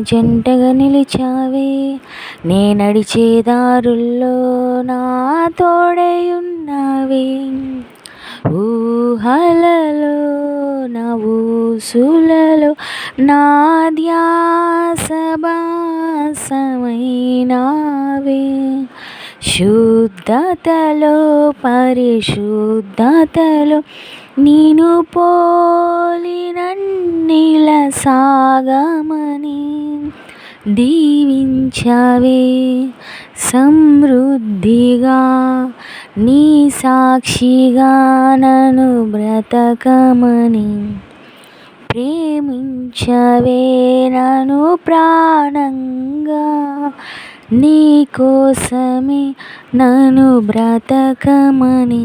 జంటగా నిలిచావే. నే నడిచే దారుల్లో నా తోడై ఉన్నావే ఊహలలో నా ఊసులలో నా ధ్యాస బాసమైనావే. శుద్ధతలో పరిశుద్ధతలో నేను పోలినన్నిల సాగమని దీవించవే. సమృద్ధిగా నీ సాక్షిగా నన్ను బ్రతకమని ప్రేమించవే నన్ను ప్రాణంగా. నీ కోసమే నన్ను బ్రతకమని